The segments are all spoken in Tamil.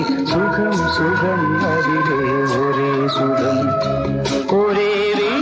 सुखम सुखम हरि सुखम हो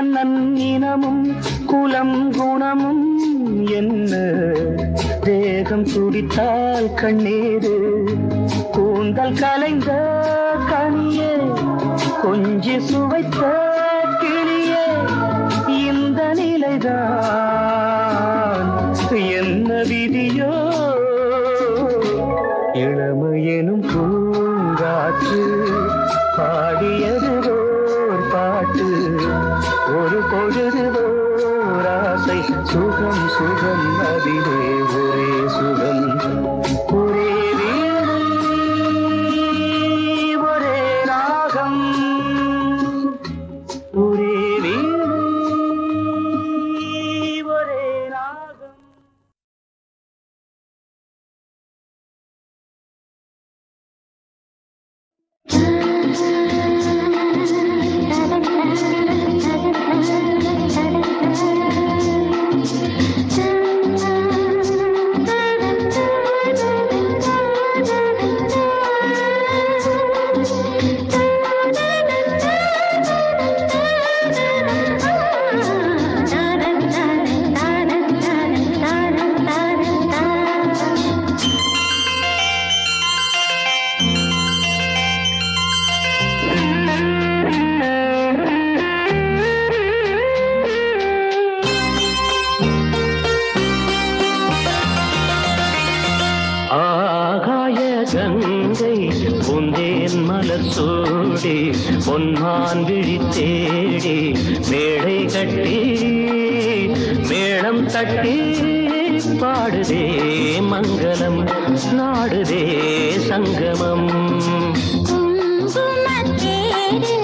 மன்னன் இனமும் குலம் குணமும் என்ன? தேகம் துடித்தால் கண்ணீரு கூந்தல் கலைந்த கனியே கொஞ்சி சுவைத்த கிளியே இந்த நிலைதான். கங்கை புந்தேன் மலத்தோடி பொன்மான் விழி தேடி மேடை கட்டி மேளம் தட்டி பாடுதே மங்களம் நாடுதே சங்கமம். குங்குமத்தேடி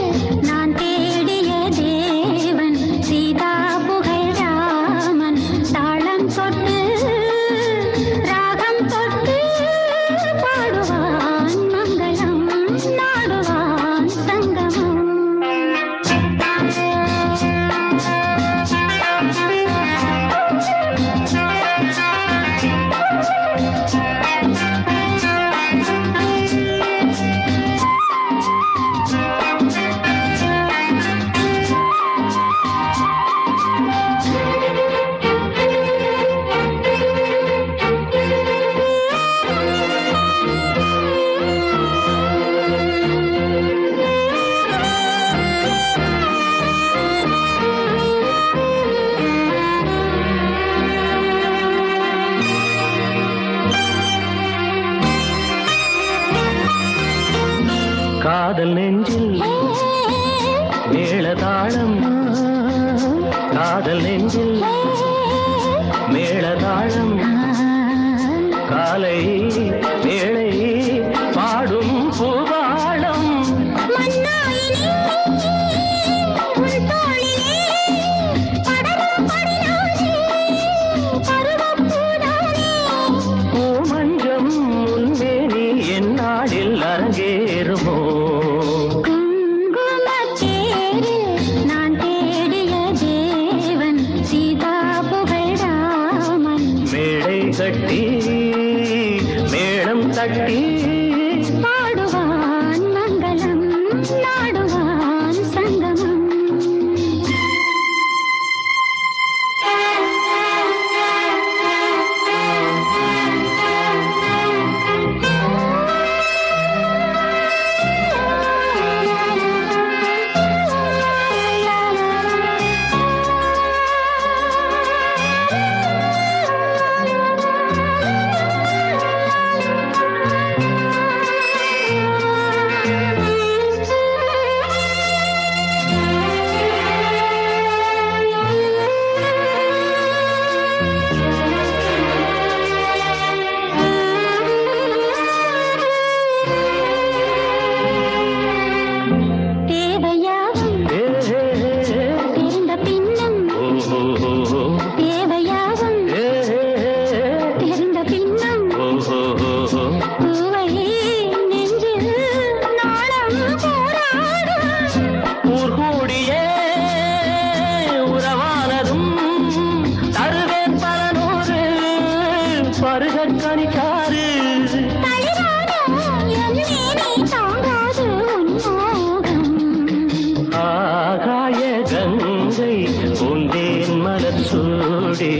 பூஞ்சை உண்டேன் மலர் சூடி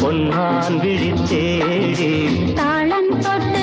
பொன்னான் விழி தாளம் தொட்டு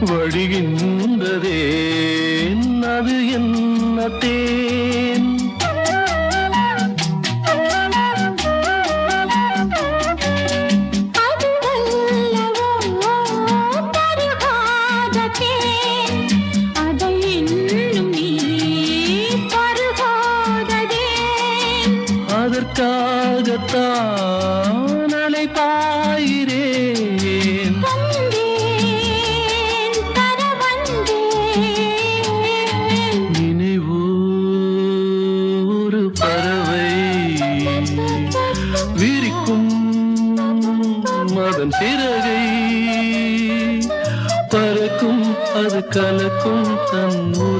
வழிகின்றதே அது என்ன தேன்? pergunta no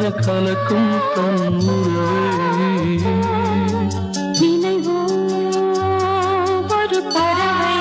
மனது கலக்கும் தன்னுரை நினைவோ ஒரு பறவை.